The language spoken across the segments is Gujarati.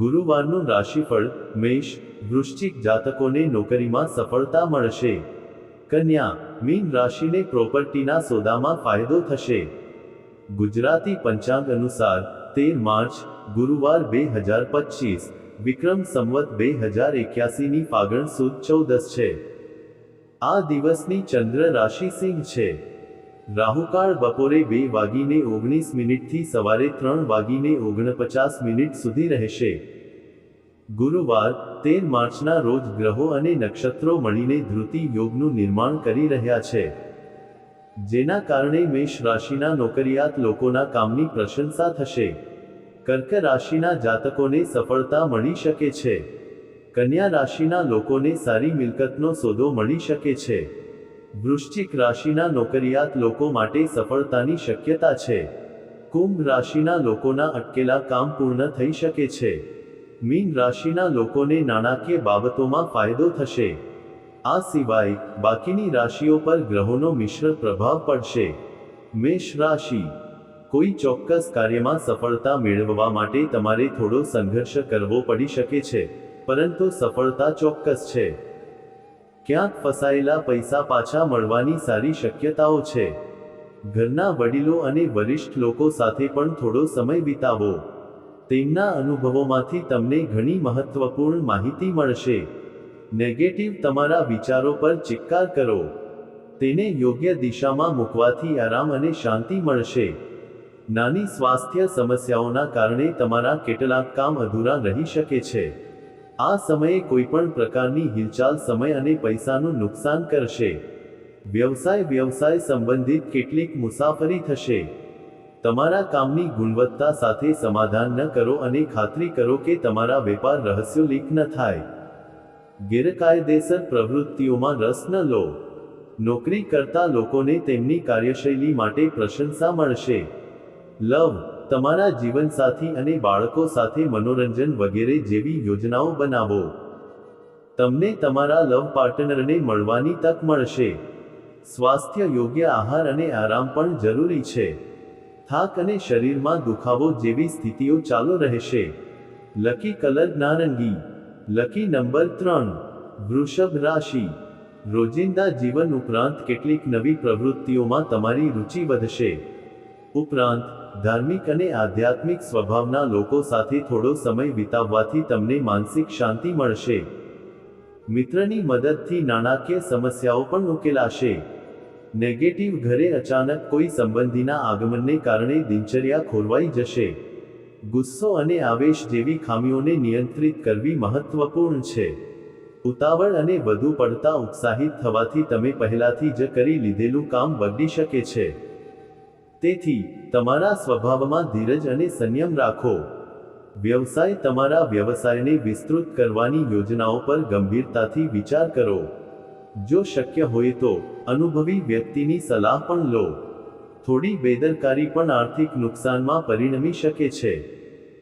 ગુરુવારનું રાશિફળ મેષ, વૃશ્ચિક જાતકોને નોકરીમાં સફળતા મળશે. કન્યા, મીન રાશિને પ્રોપર્ટીના સોદામાં ફાયદો થશે. ગુજરાતી પંચાંગ અનુસાર, તેર માર્ચ, ગુરુવાર બે હજાર પચીસ, વિક્રમ સંવત બે હજાર એક્યાસીની ફાગણ સુદ ચૌદસ છે. આ દિવસની ચંદ્ર રાશિ સિંહ છે. રાહુકાળ બપોરે બે વાગીને ઓગણીસ મિનિટથી સવારે ત્રણ વાગીને ઓગણપચાસ મિનિટ સુધી રહેશે. ગુરુવાર, તેર માર્ચના રોજ ગ્રહો અને નક્ષત્રો મળીને ધૃતિ યોગનું નિર્માણ કરી રહ્યા છે. જેના કારણે મેષ રાશિના નોકરિયાત લોકોના કામની પ્રશંસા થશે. કર્ક રાશિના જાતકોને સફળતા મળી શકે છે. કન્યા રાશિના લોકોને સારી મિલકતનો સોદો મળી શકે છે. વૃશ્ચિક રાશિના નોકરિયાત લોકો માટે સફળતાની શક્યતા છે. કુંભ રાશિના લોકોના અટકેલા કામ પૂર્ણ થઈ શકે છે. મીન રાશિના લોકોને નાણાકીય બાબતોમાં ફાયદો થશે. આ સિવાય, બાકીની રાશિઓ પર ગ્રહોનો મિશ્ર પ્રભાવ પડશે. મેષ રાશિ. કોઈ ચોક્કસ કાર્યમાં સફળતા મેળવવા માટે તમારે થોડો સંઘર્ષ કરવો પડી શકે છે. પરંતુ સફળતા ચોક્કસ છે. ક્યાંક ફસાયેલા પૈસા પાછા મળવાની સારી શક્યતાઓ છે. ઘરના વડીલો અને વરિષ્ઠ લોકો સાથે પણ થોડો સમય વિતાવો. તેમના અનુભવોમાંથી તમને ઘણી મહત્વપૂર્ણ માહિતી મળશે. નેગેટિવ તમારા વિચારો પર ચિક્કાર કરો. તેને યોગ્ય દિશામાં મૂકવાથી આરામ અને શાંતિ મળશે. નાની સ્વાસ્થ્ય સમસ્યાઓના કારણે તમારા કેટલાક કામ અધૂરા રહી શકે છે. આ સમયે કોઈપણ પ્રકારની હિલચાલ સમય અને પૈસાનું નુકસાન કરશે. વ્યવસાય વ્યવસાય સંબંધિત કેટલીક મુસાફરી થશે. તમારા કામની ગુણવત્તા સાથે સમાધાન ન કરો અને ખાતરી કરો કે તમારા વેપાર રહસ્યો લીક ન થાય. ગેરકાયદેસર પ્રવૃત્તિઓમાં રસ ન લો. નોકરી કરતા લોકોને તેમની કાર્યશૈલી માટે પ્રશંસા મળશે. લવ તમારા જીવનસાથી અને બાળકો સાથે મનોરંજન વગેરે જેવી યોજનાઓ બનાવો. તમને તમારા લવ પાર્ટનરને મળવાની તક મળશે. સ્વાસ્થ્ય યોગ્ય આહાર અને આરામ પણ જરૂરી છે. થાક અને શરીરમાં દુખાવો જેવી સ્થિતિઓ ચાલુ રહેશે. લકી કલર નારંગી. લકી નંબર ત્રણ. વૃષભ રાશિ. રોજિંદા જીવન ઉપરાંત કેટલીક નવી પ્રવૃત્તિઓમાં તમારી રુચિ વધશે. ઉપરાંત ધાર્મિક અને આધ્યાત્મિક સ્વભાવના લોકો સાથે થોડો સમય વિતાવવાથી તમને માનસિક શાંતિ મળશે. મિત્રની મદદથી નાણાકીય સમસ્યાઓ પણ ઉકેલાશે. નેગેટિવ ઘરે અચાનક કોઈ સંબંધીના આગમનને કારણે દિનચર્યા ખોરવાઈ જશે. ગુસ્સો અને આવેશ જેવી ખામીઓને નિયંત્રિત કરવી મહત્વપૂર્ણ છે. ઉતાવળ અને વધુ પડતા ઉત્સાહિત થવાથી તમે પહેલાથી જ કરી લીધેલું કામ બગડી શકે છે. તેથી તમારા સ્વભાવમાં ધીરજ અને સંયમ રાખો. વ્યવસાય તમારા વ્યવસાયને વિસ્તૃત કરવાની યોજનાઓ પર ગંભીરતાથી વિચાર કરો. જો શક્ય હોય તો અનુભવી વ્યક્તિની સલાહ પણ લો. થોડી બેદરકારી પણ આર્થિક નુકસાનમાં પરિણમી શકે છે.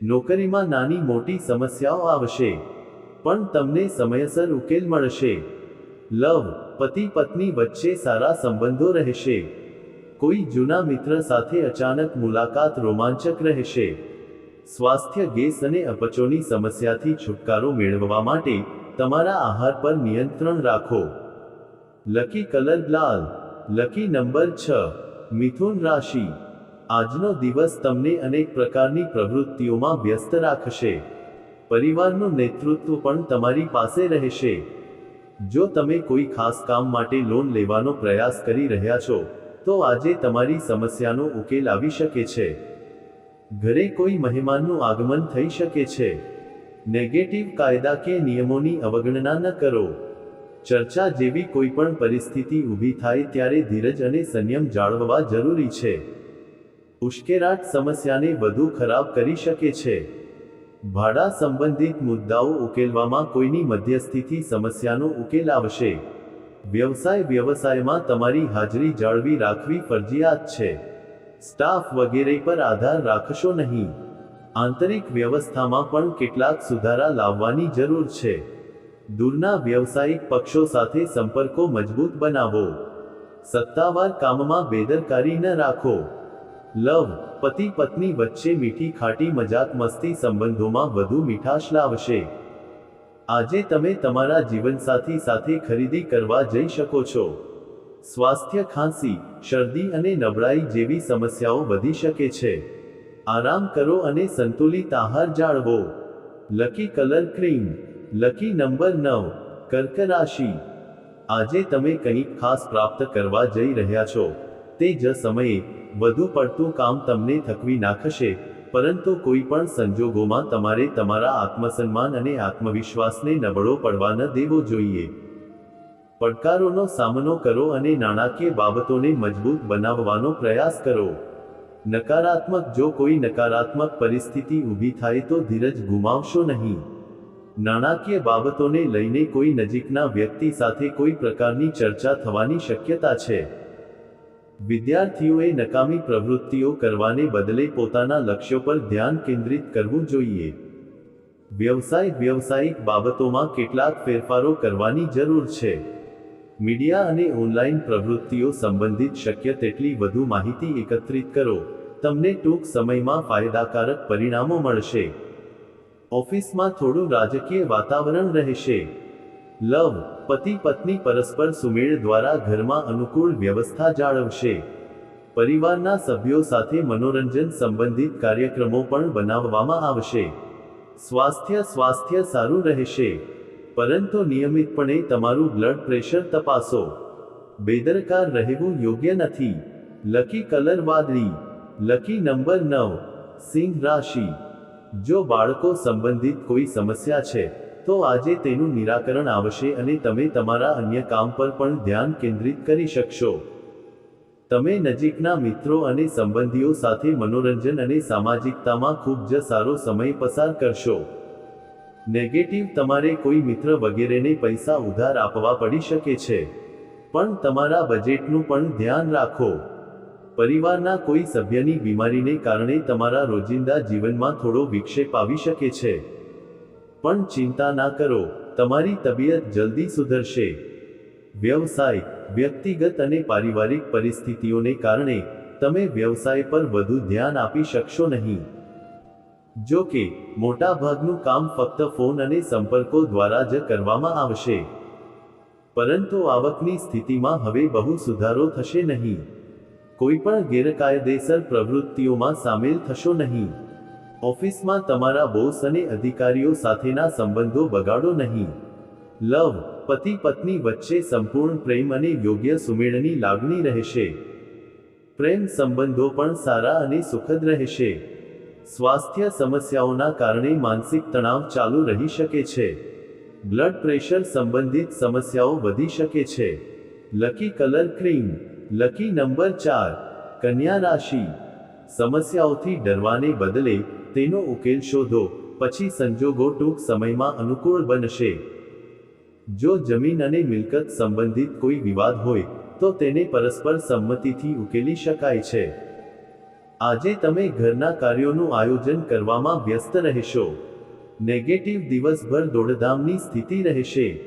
નોકરીમાં નાની મોટી સમસ્યાઓ આવશે, પણ તમને સમયસર ઉકેલ મળશે. લવ પતિ પત્ની વચ્ચે સારા સંબંધો રહેશે. કોઈ જૂના મિત્ર સાથે અચાનક મુલાકાત રોમાંચક રહેશે. સ્વાસ્થ્ય ગેસ અને અપચોની સમસ્યાથી છુટકારો મેળવવા માટે તમારા આહાર પર નિયંત્રણ રાખો. લકી કલર લાલ. લકી નંબર છ. મિથુન રાશિ. આજનો દિવસ તમને અનેક પ્રકારની પ્રવૃત્તિઓમાં વ્યસ્ત રાખશે. પરિવારનું નેતૃત્વ પણ તમારી પાસે રહેશે. જો તમે કોઈ ખાસ કામ માટે લોન લેવાનો પ્રયાસ કરી રહ્યા છો તો આજે તમારી સમસ્યાનો ઉકેલ આવી શકે છે. ઘરે કોઈ મહેમાનનું આગમન થઈ શકે છે. નેગેટિવ કાયદા કે નિયમોની અવગણના ન કરો. ચર્ચા જેવી કોઈ પણ પરિસ્થિતિ ઊભી થાય ત્યારે ધીરજ અને સંયમ જાળવવા જરૂરી છે. ઉશ્કેરાટ સમસ્યાને વધુ ખરાબ કરી શકે છે. ભાડા સંબંધિત મુદ્દાઓ ઉકેલવામાં કોઈની મધ્યસ્થિતિ સમસ્યાનો ઉકેલ આવશે. વ્યવસાય વ્યવસાયમાં તમારી હાજરી જાળવી રાખવી ફરજિયાત છે. સ્ટાફ વગેરે પર આધાર રાખશો નહીં. આંતરિક વ્યવસ્થામાં પણ કેટલાક સુધારા લાવવાની જરૂર છે. દૂરના વ્યવસાયિક પક્ષો સાથે સંપર્કો મજબૂત બનાવો. સત્તાવાર કામમાં બેદરકારી ન રાખો. લવ પતિ પત્ની વચ્ચે મીઠી ખાટી મજાક મસ્તી સંબંધોમાં વધુ મીઠાશ લાવશે. આજે તમે તમારા જીવનસાથી સાથે ખરીદી કરવા જઈ શકો છો. સ્વાસ્થ્ય ખાંસી, શરદી અને નબળાઈ જેવી સમસ્યાઓ વધી શકે છે. આરામ કરો અને સંતુલિત આહાર જાળવો. Lucky colour cream lucky number નવ, કર્ક રાશિ. આજે તમે કંઈક ખાસ પ્રાપ્ત કરવા જઈ રહ્યા છો. તે જ સમયે, વધુ પડતું કામ તમને થકવી નાખશે. પરંતુ કોઈ પણ સંજોગોમાં તમારે તમારા આત્મસન્માન અને આત્મવિશ્વાસને નબળો પડવા ન દેવો જોઈએ. પડકારોનો સામનો કરો અને નાણાકીય બાબતોને મજબૂત બનાવવાનો પ્રયાસ કરો. નકારાત્મક, જો કોઈ નકારાત્મક પરિસ્થિતિ ઊભી થાય તો ધીરજ ગુમાવશો નહીં. નાણાકીય બાબતોને લઈને કોઈ નજીકના વ્યક્તિ સાથે કોઈ પ્રકારની ચર્ચા થવાની શક્યતા છે. વિદ્યાર્થીઓએ નકામી પ્રવૃત્તિઓ કરવાને બદલે પોતાના લક્ષ્યો પર ધ્યાન કેન્દ્રિત કરવું જોઈએ. વ્યવસાય વ્યવસાયિક બાબતોમાં કેટલાક ફેરફારો કરવાની જરૂર છે. મીડિયા અને ઓનલાઈન પ્રવૃત્તિઓ સંબંધિત શક્ય તેટલી વધુ માહિતી એકત્રિત કરો. તમને ટૂંક સમયમાં ફાયદાકારક પરિણામો મળશે. ઓફિસમાં થોડું રાજકીય વાતાવરણ રહેશે. લવ પતિ પત્ની પરસ્પર સુમેળ દ્વારા ઘરમાં અનુકૂળ વ્યવસ્થા જાળવશે. પરિવારના સભ્યો સાથે મનોરંજન સંબંધિત કાર્યક્રમો પણ બનાવવામાં આવશે. સ્વાસ્થ્ય સ્વાસ્થ્ય સારું રહેશે. પરંતુ નિયમિતપણે તમારું બ્લડ પ્રેશર તપાસો. બેદરકાર રહેવું યોગ્ય નથી. લકી કલર વાદળી. લકી નંબર નવ. સિંહ રાશિ. જો બાળકો સંબંધિત કોઈ સમસ્યા છે તો આજે તેનું નિરાકરણ આવશે અને તમે તમારા અન્ય કામ પર પણ ધ્યાન કેન્દ્રિત કરી શકશો. તમે નજીકના મિત્રો અને સંબંધીઓ સાથે મનોરંજન અને સામાજિકતામાં ખૂબ જ સારો સમય પસાર કરશો. નેગેટિવ તમારે કોઈ મિત્ર વગેરેને પૈસા ઉધાર આપવા પડી શકે છે. પણ તમારા બજેટનું પણ ધ્યાન રાખો. પરિવારના કોઈ સભ્યની બીમારીને કારણે તમારા રોજિંદા જીવનમાં થોડો વિક્ષેપ આવી શકે છે. પણ ચિંતા ના કરો, તમારી તબિયત જલ્દી સુધરશે. વ્યવસાય, વ્યક્તિગત અને પારિવારિક પરિસ્થિતિઓને કારણે, તમે વ્યવસાય પર વધુ ધ્યાન આપી શકશો નહીં. જો કે, મોટાભાગનું કામ ફક્ત ફોન અને સંપર્કો દ્વારા જ કરવામાં આવશે. પરંતુ આવકની સ્થિતિમાં હવે બહુ સુધારો થશે નહીં. કોઈ પણ ગેરકાયદેસર પ્રવૃત્તિઓમાં સામેલ થશો નહીં. ઓફિસમાં તમારા બોસ અને અધિકારીઓ સાથેના સંબંધો બગાડો નહીં. લવ, પતિ પત્ની વચ્ચે સંપૂર્ણ પ્રેમ અને યોગ્ય સુમેળની લાગણી રહેશે. પ્રેમ સંબંધો પણ સારા અને સુખદ રહેશે. સ્વાસ્થ્ય સમસ્યાઓના કારણે માનસિક તણાવ ચાલુ રહી શકે છે. બ્લડ પ્રેશર સંબંધિત સમસ્યાઓ વધી શકે છે. Lucky colour cream, lucky number ચાર, કન્યા રાશિ. સમસ્યાઓથી ડરવાને બદલે તેનો ઉકેલ શોધો, પછી સંજોગો ટૂંક સમયમાં અનુકૂળ બનશે. જો જમીન અને મિલકત સંબંધિત કોઈ વિવાદ હોય, તો તેને પરસ્પર સંમતિથી ઉકેલી શકાય છે. આજે તમે ઘરના કાર્યોનું આયોજન કરવામાં વ્યસ્ત રહેશો. નેગેટિવ દિવસભર દોડધામની સ્થિતિ રહેશે.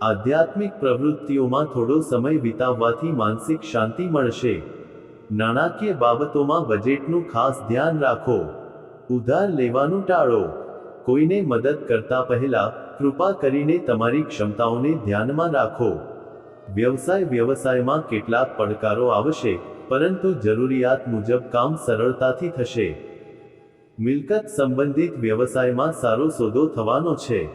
આધ્યાત્મિક પ્રવૃત્તિઓમાં થોડો સમય વિતાવવાથી માનસિક શાંતિ મળશે. નાણાકીય બાબતોમાં બજેટનું ખાસ ધ્યાન રાખો. ઉધાર લેવાનું ટાળો. કોઈને મદદ કરતા પહેલા કૃપા કરીને તમારી ક્ષમતાઓને ધ્યાનમાં રાખો. વ્યવસાય વ્યવસાયમાં કેટલાક પડકારો આવશે, પરંતુ જરૂરિયાત મુજબ કામ સરળતાથી થશે. મિલકત સંબંધિત વ્યવસાયમાં સારો સોદો થવાનો છે.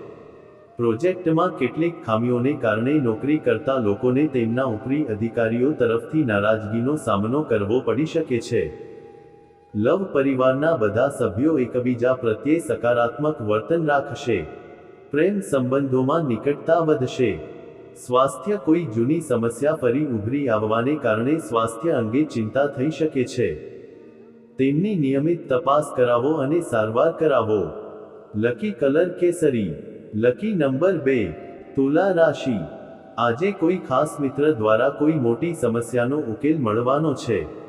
પ્રોજેક્ટમાં કેટલીક ખામીઓને કારણે નોકરી કરતા લોકોને તેમના ઉપરી અધિકારીઓ તરફથી નારાજગીનો સામનો કરવો પડી શકે છે. લવ પરિવારના બધા સભ્યો એકબીજા પ્રત્યે સકારાત્મક વર્તન રાખશે. પ્રેમ સંબંધોમાં નિકટતા વધશે. સ્વાસ્થ્ય કોઈ જૂની સમસ્યા ફરી ઉભરી આવવાને કારણે સ્વાસ્થ્ય અંગે ચિંતા થઈ શકે છે. તેમની નિયમિત તપાસ કરાવો અને સારવાર કરાવો. લકી કલર કેસરી. લકી નંબર બે. તુલા રાશિ. આજે કોઈ ખાસ મિત્ર દ્વારા કોઈ મોટી સમસ્યાનો ઉકેલ મળવાનો છે.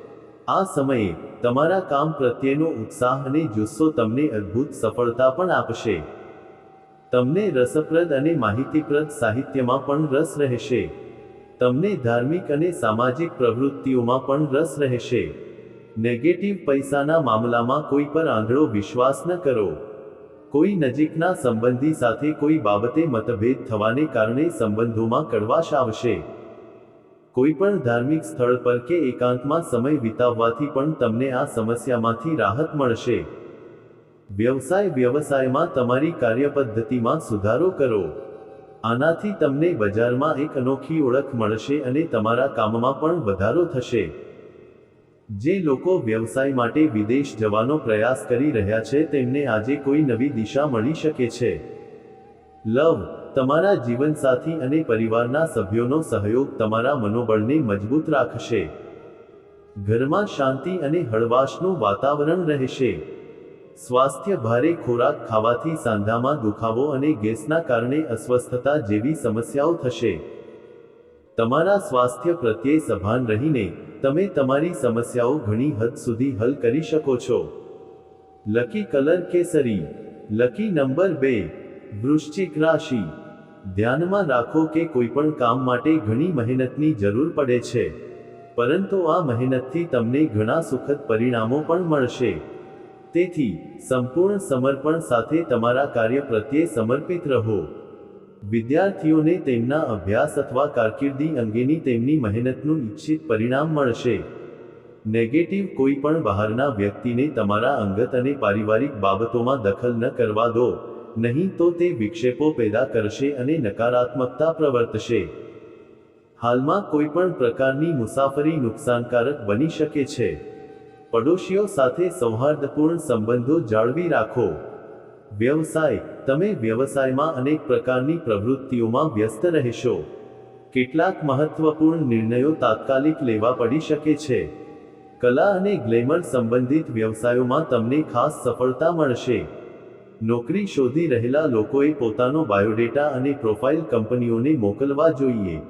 આ સમયે તમારા કામ પ્રત્યેનો ઉત્સાહ અને જુસ્સો તમને અદ્ભુત સફળતા પણ આપશે. તમને રસપ્રદ અને માહિતીપ્રદ સાહિત્યમાં પણ રસ રહેશે. તમને ધાર્મિક અને સામાજિક પ્રવૃત્તિઓમાં પણ રસ રહેશે. નેગેટિવ પૈસાના મામલામાં કોઈ પર આંધળો વિશ્વાસ ન કરો. કોઈ નજીકના સંબંધી સાથે કોઈ બાબતે મતભેદ થવાને કારણે સંબંધોમાં કડવાશ આવશે. કોઈ પણ ધાર્મિક સ્થળ પર કે એકાંતમાં સમય વિતાવવાથી પણ તમને આ સમસ્યામાંથી રાહત મળશે. વ્યવસાય વ્યવસાયમાં તમારી કાર્યપદ્ધતિમાં સુધારો કરો. આનાથી તમને બજારમાં એક અનોખી ઓળખ મળશે અને તમારા કામમાં પણ વધારો થશે. જે લોકો વ્યવસાય માટે વિદેશ જવાનો પ્રયાસ કરી રહ્યા છે તેમને આજે કોઈ નવી દિશા મળી શકે છે. લવ, તમારા જીવનસાથી અને પરિવારના સભ્યોનો સહયોગ તમારા મનોબળને મજબૂત રાખશે. ઘરમાં શાંતિ અને હળવાશનું વાતાવરણ રહેશે. સ્વાસ્થ્ય ભારે ખોરાક ખાવાથી સાંધામાં દુખાવો અને ગેસના કારણે અસ્વસ્થતા જેવી સમસ્યાઓ થશે. તમારા સ્વાસ્થ્ય પ્રત્યે સભાન રહીને તમે તમારી સમસ્યાઓ ઘણી હદ સુધી હલ કરી શકો છો. લકી કલર કેસરી, લકી નંબર બે વૃશ્ચિક રાશિ. ધ્યાનમાં રાખો કે કોઈપણ કામ માટે ઘણી મહેનતની જરૂર પડે છે. પરંતુ આ મહેનતથી તમને ઘણા સુખદ પરિણામો પણ મળશે. તેથી, સંપૂર્ણ સમર્પણ સાથે તમારા કાર્ય પ્રત્યે સમર્પિત રહો. વિદ્યાર્થીઓને તેમના અભ્યાસ અથવા કારકિર્દી અંગેની તેમની મહેનતનું ઈચ્છિત પરિણામ મળશે. નેગેટિવ કોઈ પણ બહારના વ્યક્તિને તમારા અંગત અને પારિવારિક બાબતોમાં દખલ ન કરવા દો. નહીં તો તે વિક્ષેપો પેદા કરશે અને નકારાત્મકતા પ્રવર્તશે. હાલમાં કોઈ પણ પ્રકારની મુસાફરી નુકસાનકારક બની શકે છે. પડોશીઓ સાથે સૌહાર્દપૂર્ણ સંબંધો જાળવી રાખો. વ્યવસાય, તમે વ્યવસાયમાં અનેક પ્રકારની પ્રવૃત્તિઓમાં વ્યસ્ત રહેશો. કેટલાક મહત્વપૂર્ણ નિર્ણયો તાત્કાલિક લેવા પડી શકે છે. કલા અને ગ્લેમર સંબંધિત વ્યવસાયોમાં તમને ખાસ સફળતા મળશે. નોકરી શોધી રહેલા લોકોએ પોતાનો બાયોડેટા અને પ્રોફાઇલ કંપનીઓને મોકલવા જોઈએ.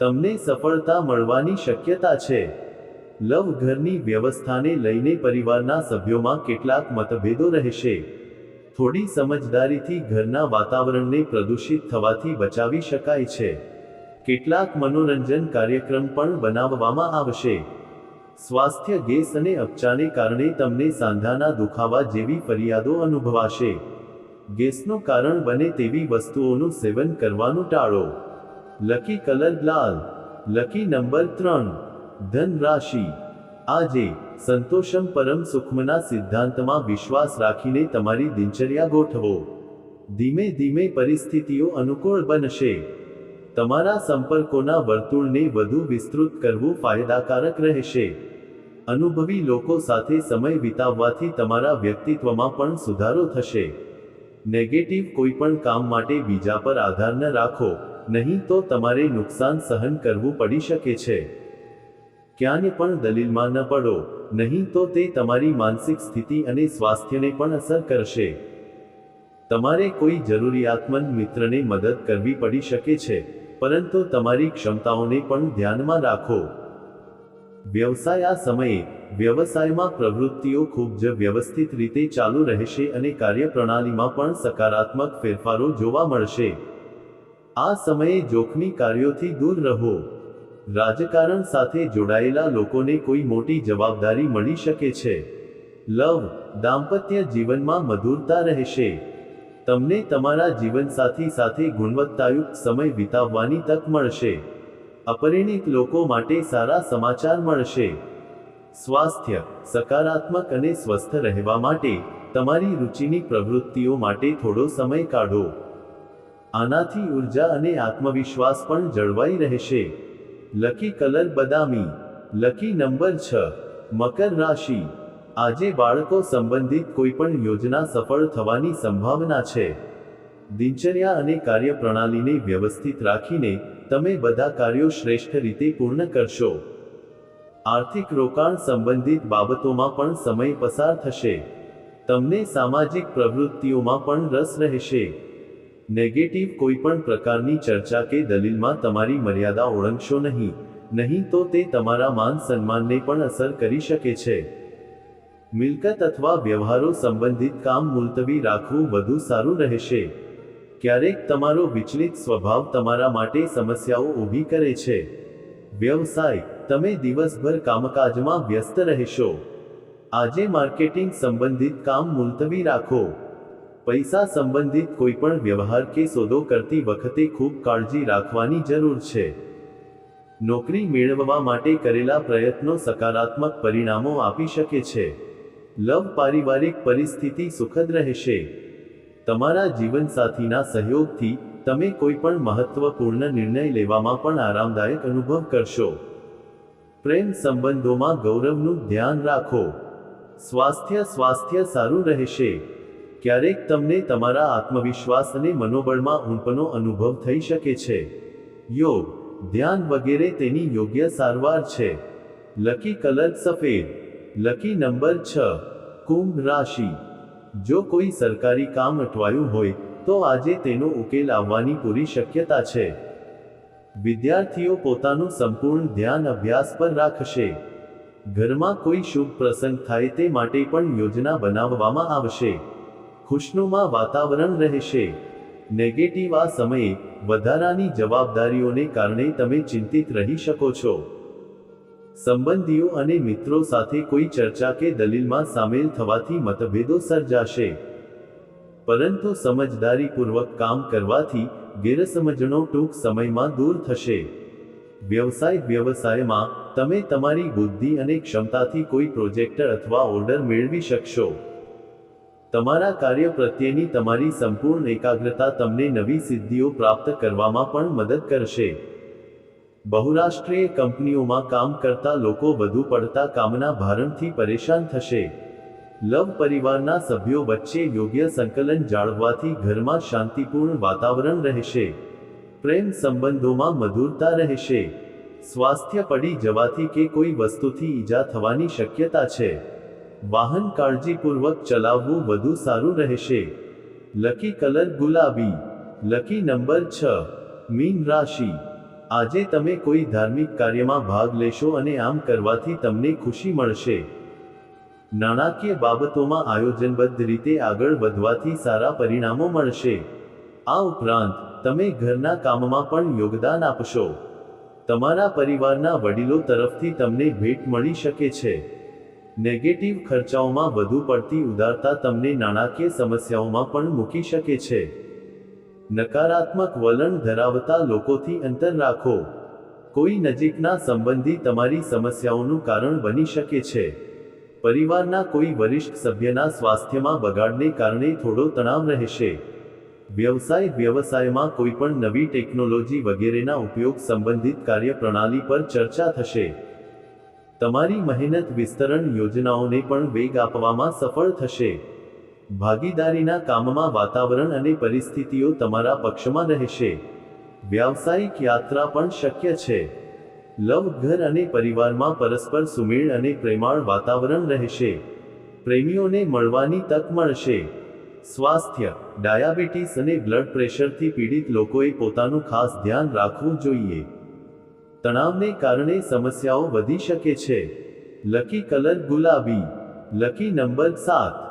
તમને સફળતા મળવાની શક્યતા છે. લવ ઘરની વ્યવસ્થાને લઈને પરિવારના સભ્યોમાં કેટલાક મતભેદો રહેશે. થોડી સમજદારીથી ઘરના વાતાવરણને પ્રદૂષિત થવાથી બચાવી શકાય છે. કેટલાક મનોરંજન કાર્યક્રમ પણ બનાવવામાં આવશે. સ્વાસ્થ્ય ગેસ અને અપચાને કારણે તમને સાંધાના દુખાવા જેવી ફરિયાદો અનુભવાશે. ગેસનું કારણ બને તેવી વસ્તુઓનું સેવન કરવાનું ટાળો. લકી કલર લાલ. લકી નંબર ત્રણ. ધન રાશિ. આજે સંતોષમ પરમ સુખમના સિદ્ધાંતમાં વિશ્વાસ રાખીને તમારી દિનચર્યા ગોઠવો. ધીમે ધીમે પરિસ્થિતિઓ અનુકૂળ બનશે. તમારા સંપર્કોના વર્તુળને વધુ વિસ્તૃત કરવું ફાયદાકારક રહેશે. અનુભવી લોકો સાથે સમય વિતાવવાથી તમારા વ્યક્તિત્વમાં પણ સુધારો થશે. નેગેટિવ કોઈપણ કામ માટે બીજા પર આધાર ન રાખો, નહીં તો તમારે નુકસાન સહન કરવું પડી શકે છે. ક્યાંને પણ દલીલમાં ન પડો, નહીં તો તે તમારી માનસિક સ્થિતિ અને સ્વાસ્થ્યને પણ અસર કરશે. તમારે કોઈ જરૂરિયાતમંદ મિત્રને મદદ કરવી પડી શકે છે. પરંતુ તમારી ક્ષમતાઓને પણ ધ્યાનમાં રાખો. વ્યવસાય આ સમયે વ્યવસાયમાં પ્રવૃત્તિઓ ખૂબ જ વ્યવસ્થિત રીતે ચાલુ રહેશે અને કાર્યપ્રણાલીમાં પણ સકારાત્મક ફેરફારો જોવા મળશે. આ સમયે જોખમી કાર્યોથી દૂર રહો. રાજકારણ સાથે જોડાયેલા લોકોને કોઈ મોટી જવાબદારી મળી શકે છે. લવ, દાંપત્ય જીવનમાં મધુરતા રહેશે. તમને તમારા જીવનસાથી સાથે ગુણવત્તાયુક્ત સમય વિતાવવાની તક મળશે. અપરિણિત લોકો માટે સારા સમાચાર મળશે. સ્વાસ્થ્ય, સકારાત્મક અને સ્વસ્થ રહેવા માટે તમારી રુચિની પ્રવૃત્તિઓ માટે થોડો સમય કાઢો. આનાથી ઊર્જા અને આત્મવિશ્વાસ પણ જળવાઈ રહેશે. લકી કલર બદામી, લકી નંબર છ, મકર રાશિ. આજે બાળકો સંબંધિત કોઈ પણ યોજના સફળ થવાની સંભાવના છે. દિનચર્યા અને કાર્યપ્રણાલીને વ્યવસ્થિત રાખીને તમે બધા કાર્યો શ્રેષ્ઠ રીતે પૂર્ણ કરશો. આર્થિક રોકાણ સંબંધિત બાબતોમાં પણ સમય પસાર થશે. તમને સામાજિક પ્રવૃત્તિઓમાં પણ રસ રહેશે. નેગેટિવ કોઈ પણ પ્રકારની ચર્ચા કે દલીલમાં તમારી મર્યાદા ઓળંગશો નહીં. નહીં તો તે તમારા માન સન્માનને પણ અસર કરી શકે છે. મિલકત અથવા વ્યવહારો સંબંધિત કામ મુલતવી રાખવું વધુ સારું રહેશે. ક્યારેક તમારો વિચલિત સ્વભાવ તમારા માટે સમસ્યાઓ ઊભી કરે છે. વ્યવસાય, તમે દિવસભર કામકાજમાં વ્યસ્ત રહેશો. આજે માર્કેટિંગ સંબંધિત કામ મુલતવી રાખો. પૈસા સંબંધિત કોઈપણ વ્યવહાર કે સોદો કરતી વખતે ખૂબ કાળજી રાખવાની જરૂર છે. નોકરી મેળવવા માટે કરેલા પ્રયત્નો સકારાત્મક પરિણામો આપી શકે છે. લવ પારિવારિક પરિસ્થિતિ સુખદ રહેશે. તમારા જીવનસાથીના સહયોગથી તમે કોઈ પણ મહત્વપૂર્ણ નિર્ણય લેવામાં પણ આરામદાયક અનુભવ કરશો. પ્રેમ સંબંધોમાં ગૌરવનું ધ્યાન રાખો. સ્વાસ્થ્ય સ્વાસ્થ્ય સારું રહેશે. ક્યારેક તમને તમારા આત્મવિશ્વાસ અને મનોબળમાં ઊંપનો અનુભવ થઈ શકે છે. યોગ, ધ્યાન વગેરે તેની યોગ્ય સારવાર છે. લકી કલર સફેદ. લકી નંબર છ, કુંભ રાશિ. જો કોઈ સરકારી કામ અટવાયું હોય, તો આજે તેનો ઉકેલ આવવાની પૂરી શક્યતા છે. વિદ્યાર્થીઓ પોતાનું સંપૂર્ણ ધ્યાન અભ્યાસ પર રાખશે. ઘરમાં કોઈ શુભ પ્રસંગ થાય તે માટે પણ યોજના બનાવવામાં આવશે. ખુશનુમા વાતાવરણ રહેશે. નેગેટિવ આ સમયે વધારાની જવાબદારીઓને કારણે તમે ચિંતિત રહી શકો છો. સંબંધીઓ અને મિત્રો સાથે કોઈ ચર્ચા કે દલીલમાં સામેલ થવાથી મતભેદો સર્જાશે. પરંતુ સમજદારીપૂર્વક કામ કરવાથી ગેરસમજણો ટૂંક સમયમાં દૂર થશે. વ્યવસાય વ્યવસાયમાં તમે તમારી બુદ્ધિ અને ક્ષમતાથી કોઈ પ્રોજેક્ટ અથવા ઓર્ડર મેળવી શકશો. તમારા કાર્ય પ્રત્યેની તમારી સંપૂર્ણ એકાગ્રતા તમને નવી સિદ્ધિઓ પ્રાપ્ત કરવામાં પણ મદદ કરશે. બહુરાષ્ટ્રીય કંપનીઓમાં કામ કરતા લોકો વધુ પડતા કામના ભારણથી પરેશાન થશે. લવ પરિવારના સભ્યો વચ્ચે યોગ્ય સંકલન જાળવવાથી ઘરમાં શાંતિપૂર્ણ વાતાવરણ રહેશે. પ્રેમ સંબંધોમાં મધુરતા રહેશે. સ્વાસ્થ્ય પડી જવાથી કે કોઈ વસ્તુથી ઈજા થવાની શક્યતા છે. વાહન કાળજીપૂર્વક ચલાવવું વધુ સારું રહેશે. લકી કલર ગુલાબી. લકી નંબર છ. મીન રાશિ. આજે તમે કોઈ ધાર્મિક કાર્યમાં ભાગ લેશો અને આમ કરવાથી તમને ખુશી મળશે. નાણાકીય બાબતોમાં આયોજનબદ્ધ રીતે આગળ વધવાથી સારા પરિણામો મળશે. આ ઉપરાંત, તમે ઘરના કામમાં પણ યોગદાન આપશો. તમારા પરિવારના વડીલો તરફથી તમને ભેટ મળી શકે છે. નેગેટિવ ખર્ચાઓમાં વધુ પડતી ઉદારતા તમને નાણાકીય સમસ્યાઓમાં પણ મૂકી શકે છે. નકારાત્મક વલણ ધરાવતા લોકોથી અંતર રાખો. કોઈ નજીકના સંબંધી તમારી સમસ્યાઓનું કારણ બની શકે છે. પરિવારના કોઈ વરિષ્ઠ સભ્યના સ્વાસ્થ્યમાં બગાડને કારણે થોડો તણાવ રહેશે. વ્યવસાય વ્યવસાયમાં કોઈ પણ નવી ટેકનોલોજી વગેરેના ઉપયોગ સંબંધિત કાર્યપ્રણાલી પર ચર્ચા થશે. તમારી મહેનત વિસ્તરણ યોજનાઓને પણ વેગ આપવામાં સફળ થશે. ભાગીદારીના કામમાં વાતાવરણ અને પરિસ્થિતિઓ તમારા પક્ષમાં રહેશે. વ્યાવસાયિક યાત્રા પણ શક્ય છે. લવ, ઘર અને પરિવારમાં પરસ્પર સુમેળ અને પ્રેમાળ વાતાવરણ રહેશે. પ્રેમીઓને મળવાની તક મળશે. સ્વાસ્થ્ય, ડાયાબિટીસ અને બ્લડ પ્રેશરથી પીડિત લોકોએ પોતાનું ખાસ ધ્યાન રાખવું જોઈએ. તણાવને કારણે સમસ્યાઓ વધી શકે છે. લકી કલર ગુલાબી. લકી નંબર સાત.